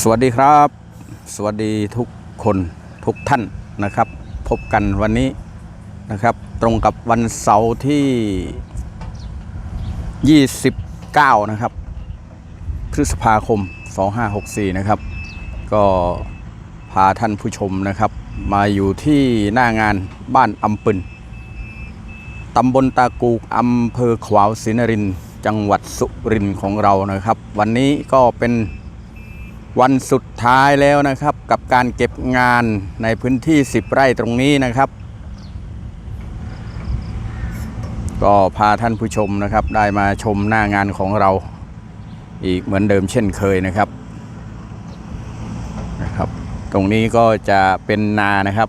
สวัสดีครับ สวัสดีทุกคนทุกท่านนะครับ พบกันวันนี้นะครับ ตรงกับวันเสาร์ที่ 29 นะครับ พฤษภาคม 2564 นะครับ ก็พาท่านผู้ชมนะครับ มาอยู่ที่หน้างานบ้านอำปึนตำบลตากูกอำเภอขวาวศรีนรินจังหวัดสุรินทร์ของเรานะครับ วันนี้ก็เป็น วันสุดท้ายแล้วนะครับกับการเก็บงานในพื้นที่ 10 ไร่ตรงนี้นะครับ ก็พาท่านผู้ชมนะครับได้มาชมหน้างานของเราอีกเหมือนเดิมเช่นเคยนะครับนะครับ ตรงนี้ก็จะเป็นนานะครับ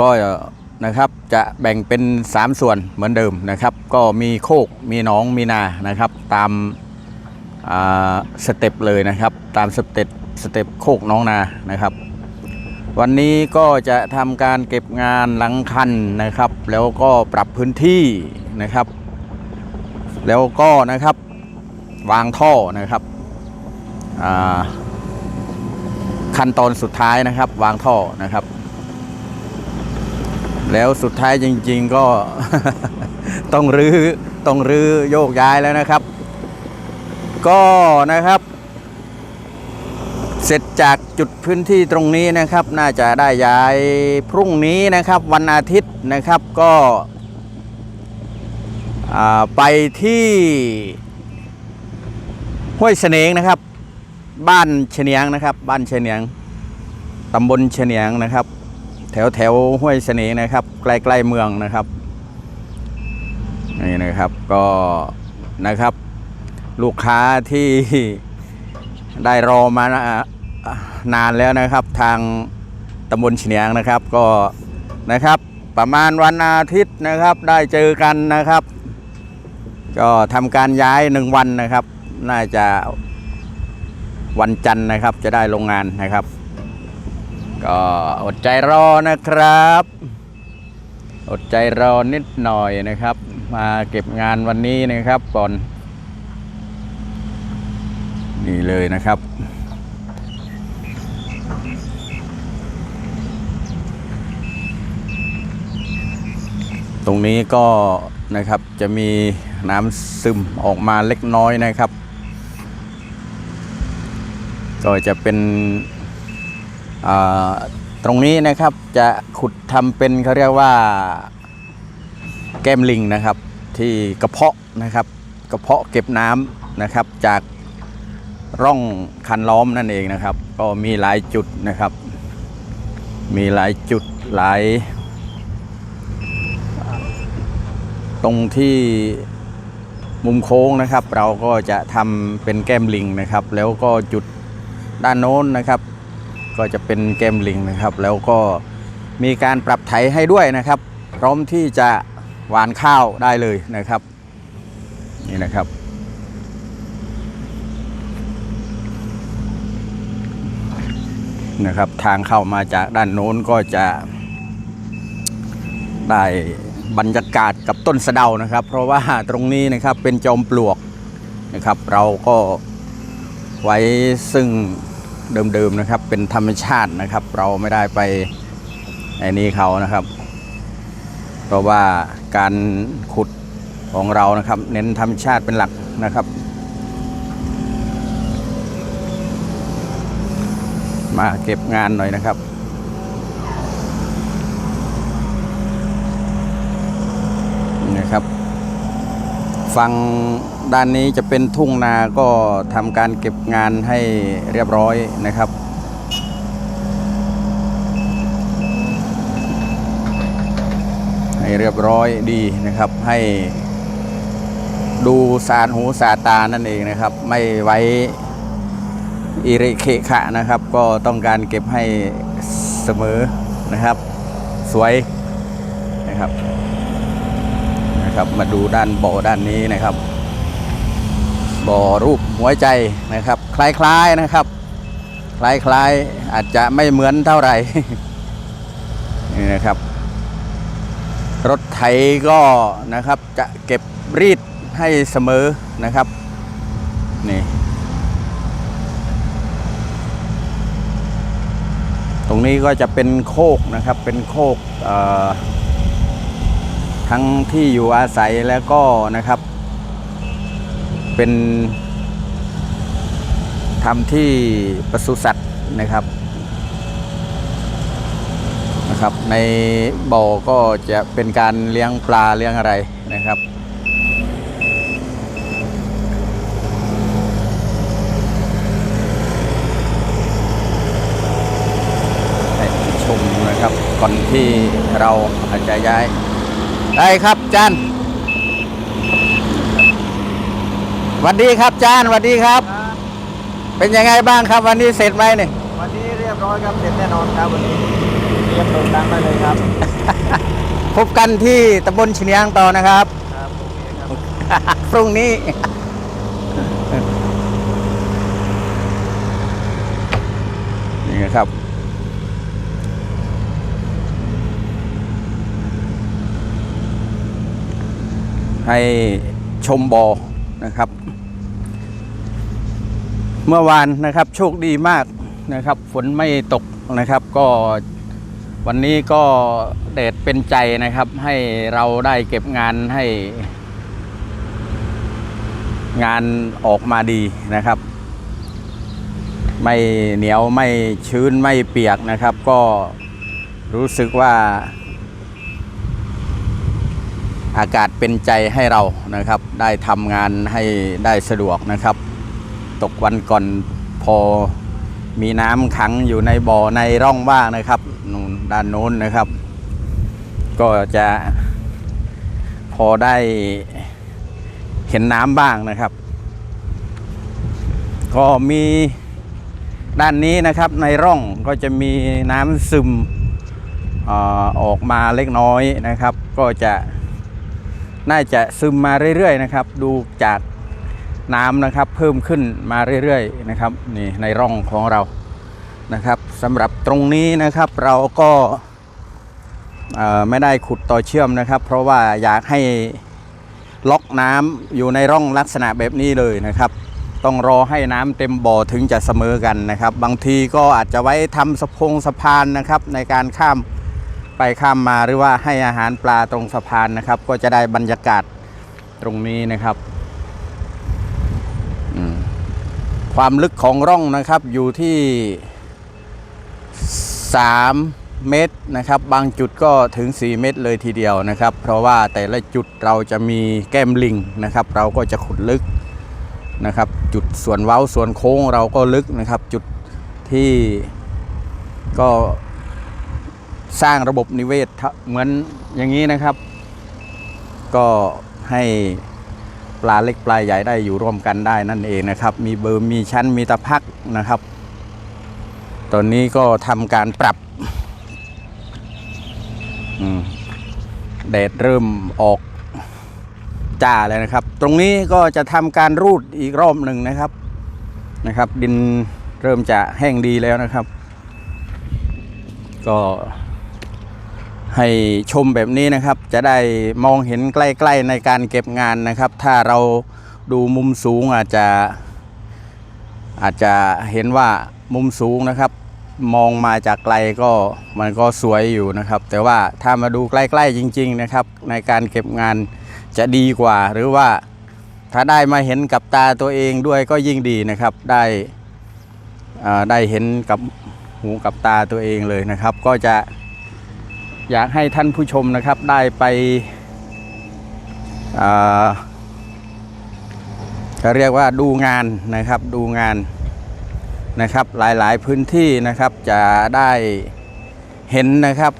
ก็นะครับจะแบ่งเป็น 3 ส่วนเหมือนเดิมนะครับ ก็มีโคกมีหนองมีนานะครับ ตาม สเต็ปเลยนะครับ ตามสเต็ปสเต็ปโคกน้องนานะครับ วันนี้ก็จะทำการเก็บงานหลังคันนะครับ แล้วก็ปรับพื้นที่นะครับ แล้วก็นะครับวางท่อนะครับขั้นตอนสุดท้ายนะครับ วางท่อนะครับ แล้วสุดท้ายจริง ๆก็ต้องรื้อต้องรื้อโยกย้ายแล้วนะครับ ก็นะครับเสร็จจากจุดพื้นที่ตรงนี้นะครับ น่าจะได้ย้ายพรุ่งนี้นะครับ วันอาทิตย์นะครับก็ไปที่ห้วยเสนงนะครับ บ้านเฉนียงนะครับ บ้านเฉนียงตำบลเฉนียงนะครับ แถวแถวห้วยเสนงนะครับ ใกล้ๆเมืองนะครับนี่นะครับก็นะครับ ลูกค้าที่ได้รอมานานแล้วนะครับ ทางตำบลเฉียงนะครับก็นะครับประมาณวันอาทิตย์นะครับได้เจอกันนะครับ ก็ทำการย้ายหนึ่งวันนะครับ น่าจะวันจันทร์นะครับจะได้โรงงานนะครับ ก็อดใจรอนะครับ อดใจรอนิดหน่อยนะครับ มาเก็บงานวันนี้นะครับก่อน นี่เลยนะครับ ตรงนี้ก็นะครับจะมีน้ำซึมออกมาเล็กน้อยนะครับ ก็จะเป็นตรงนี้นะครับจะขุดทำเป็นเขาเรียกว่าแก้มลิงนะครับ ที่กระเพาะนะครับ กระเพาะเก็บน้ำนะครับจาก ร่องคันล้อมนั่นเองนะครับ ก็มีหลายจุดนะครับ มีหลายจุดหลาย ตรงที่มุมโค้งนะครับ เราก็จะทำเป็นแก้มลิงนะครับ แล้วก็จุดด้านโน้นนะครับ ก็จะเป็นแก้มลิงนะครับ แล้วก็มีการปรับไถให้ด้วยนะครับ พร้อมที่จะหวานข้าวได้เลยนะครับ นี่นะครับ นะครับ ทางเข้ามาจากด้านโน้นก็จะ ได้บรรยากาศกับต้นสะเดานะครับ เพราะว่าตรงนี้นะครับเป็นจอมปลวกนะครับ เราก็ไว้ซึ่งเดิมๆนะครับ เป็นธรรมชาตินะครับ เราไม่ได้ไปไอ้นี้เขานะครับ เพราะว่าการขุดของเรานะครับ เน้นธรรมชาติเป็นหลักนะครับ มาเก็บงานหน่อยนะครับ นะครับ ฝั่งด้านนี้จะเป็นทุ่งนาก็ทำการเก็บงานให้เรียบร้อยนะครับให้เรียบร้อยดีนะครับให้ดูสารหูสาตานั่นเองนะครับ ไม่ไว้ อิริเคขะนะครับ ก็ต้องการเก็บให้เสมอนะครับ สวยนะครับนะครับ มาดูด้านบ่อด้านนี้นะครับ บ่อรูปหัวใจนะครับ คล้ายๆนะครับ คล้ายๆอาจจะไม่เหมือนเท่าไหร่นี่นะครับ รถไถก็นะครับจะเก็บรีดให้เสมอนะครับนี่ ตรงนี้ก็จะเป็นโคกนะครับ เป็นโคกทั้งที่อยู่อาศัยแล้วก็นะครับ เป็นทำที่ปศุสัตว์นะครับนะครับ ในบ่อก็จะเป็นการเลี้ยงปลาเลี้ยงอะไรนะครับ ให้ชมนะครับ ก่อนที่เราอาจจะย้าย ได้ครับจานสวัสดีครับจานสวัสดีครับ เป็นยังไงบ้างครับ วันนี้เสร็จไหมเนี่ยวันนี้เรียบร้อยครับเสร็จแน่นอนครับวันนี้เตรียมโด่งดังได้เลยครับ พบกันที่ตำบลชินยางต่อนะครับครับโอเคครับพรุ่งนี้นี่นะครับ ให้ชมบอนะครับ เมื่อวานนะครับโชคดีมากนะครับ ฝนไม่ตกนะครับ ก็วันนี้ก็แดดเป็นใจนะครับ ให้เราได้เก็บงานให้ งานออกมาดีนะครับ ไม่เหนียวไม่ชื้นไม่เปียกนะครับ ก็รู้สึกว่า อากาศเป็นใจให้เรานะครับ ได้ทำงานให้ได้สะดวกนะครับ ตกวันก่อนพอมีน้ำขังอยู่ในบ่อในร่องว่างนะครับนู่นด้านโน้นนะครับ ก็จะพอได้เห็นน้ำบ้างนะครับ ก็มีด้านนี้นะครับในร่องก็จะมีน้ำซึมอออกมาเล็กน้อยนะครับ ก็จะ น่าจะซึมมาเรื่อยๆนะครับ ดูจากน้ำนะครับเพิ่มขึ้นมาเรื่อยๆนะครับนี่ในร่องของเรานะครับสำหรับตรงนี้นะครับเราก็ไม่ได้ขุดต่อเชื่อมนะครับ เพราะว่าอยากให้ล็อกน้ำอยู่ในร่องลักษณะแบบนี้เลยนะครับ ต้องรอให้น้ำเต็มบ่อถึงจะเสมอกันนะครับ บางทีก็อาจจะไว้ทำสะพงสะพานนะครับในการข้าม ไปข้ามมาหรือว่าให้อาหารปลาตรงสะพานนะครับ ก็จะได้บรรยากาศตรงนี้นะครับ ความลึกของร่องนะครับอยู่ที่ 3 เมตรนะครับ บางจุดก็ถึง 4 เมตรเลยทีเดียวนะครับ เพราะว่าแต่ละจุดเราจะมีแก้มลิงนะครับ เราก็จะขุดลึกนะครับ จุดส่วนเว้าส่วนโค้งเราก็ลึกนะครับ จุดที่ก็ สร้างระบบนิเวศเหมือนอย่างนี้นะครับ ก็ให้ปลาเล็กปลาใหญ่ได้อยู่ร่วมกันได้นั่นเองนะครับ มีเบอร์มีชั้นมีตะพักนะครับ ตอนนี้ก็ทำการปรับแดดเริ่มออกจ้าเลยนะครับ ตรงนี้ก็จะทำการรูดอีกรอบหนึ่งนะครับนะครับ ดินเริ่มจะแห้งดีแล้วนะครับ ก็ ให้ชมแบบนี้นะครับ จะได้มองเห็นใกล้ ๆในการเก็บงานนะครับ ถ้าเราดูมุมสูงอาจจะ อาจจะเห็นว่ามุมสูงนะครับ มองมาจากไกลก็มันก็สวยอยู่นะครับ แต่ว่าถ้ามาดูใกล้ ๆจริง ๆนะครับ ในการเก็บงานจะดีกว่า หรือว่าถ้าได้มาเห็นกับตาตัวเองด้วยก็ยิ่งดีนะครับ ได้ได้เห็นกับหูกับตาตัวเองเลยนะครับ ก็จะ อยากให้ท่านผู้ชมนะครับได้ไปอ่าเรียกว่าดูงานนะครับดูงานนะครับหลายๆพื้นที่นะครับจะได้เห็นนะครับ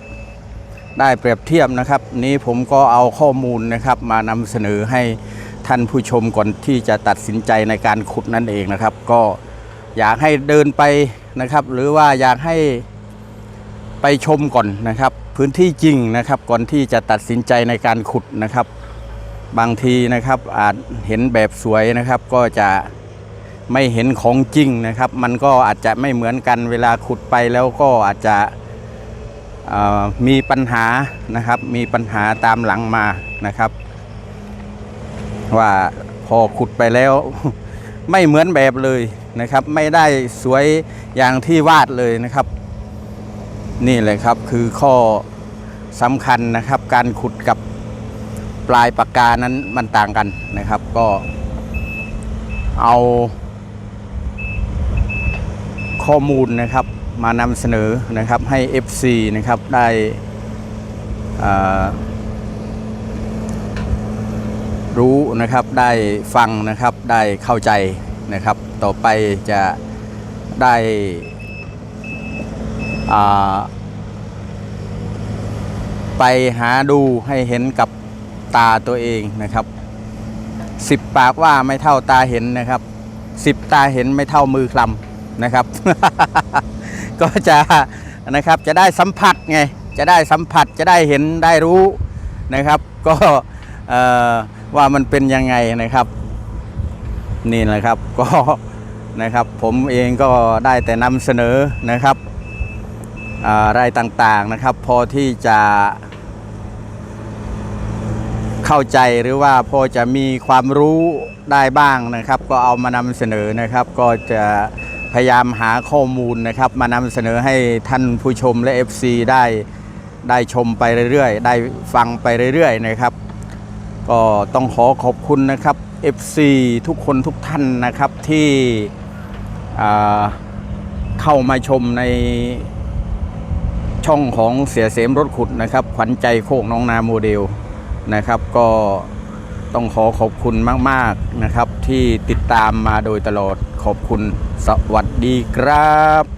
ได้เปรียบเทียบนะครับ นี้ผมก็เอาข้อมูลนะครับมานำเสนอให้ท่านผู้ชมก่อนที่จะตัดสินใจในการขุดนั่นเองนะครับ ก็อยากให้เดินไปนะครับ หรือว่าอยากให้ไปชมก่อนนะครับ พื้นที่จริงนะครับก่อนที่จะตัดสินใจในการขุดนะครับ บางทีนะครับอาจเห็นแบบสวยนะครับก็จะไม่เห็นของจริงนะครับ มันก็อาจจะไม่เหมือนกันเวลาขุดไปแล้วก็อาจจะมีปัญหานะครับมีปัญหาตามหลังมานะครับ ว่าพอขุดไปแล้วไม่เหมือนแบบเลยนะครับ ไม่ได้สวยอย่างที่วาดเลยนะครับ นี่เลยครับคือข้อสำคัญนะครับ การขุดกับปลายปากกานั้นมันต่างกันนะครับ ก็เอาข้อมูลนะครับมานำเสนอนะครับให้ FC นะครับได้รู้นะครับได้ฟังนะครับได้เข้าใจนะครับ ต่อไปจะได้ ไปหาดูให้เห็นกับตาตัวเองนะครับสิบปากว่าไม่เท่าตาเห็นนะครับสิบตาเห็นไม่เท่ามือคลำนะครับ ก็จะนะครับจะได้สัมผัสไงจะได้สัมผัสจะได้เห็นได้รู้นะครับ ก็ว่ามันเป็นยังไงนะครับ นี่แหละครับก็นะครับผมเองก็ได้แต่นำเสนอนะครับ อ่ารายต่างๆนะครับ พอที่จะเข้าใจหรือว่าพอจะมีความรู้ได้บ้างนะครับ ก็เอามานำเสนอนะครับ ก็จะพยายามหาข้อมูลนะครับ มานำเสนอให้ท่านผู้ชมและ FC ได้ได้ชมไปเรื่อยๆ ได้ฟังไปเรื่อยๆนะครับ ก็ต้องขอขอบคุณนะครับ FC ทุกคนทุกท่านนะครับที่เข้ามาชมใน ช่องของเสียเสมรถขุดนะครับ ขวัญใจโคกน้องนาโมเดลนะครับ ก็ต้องขอขอบคุณมาก ๆ นะครับ ที่ติดตามมาโดยตลอดขอบคุณสวัสดีครับ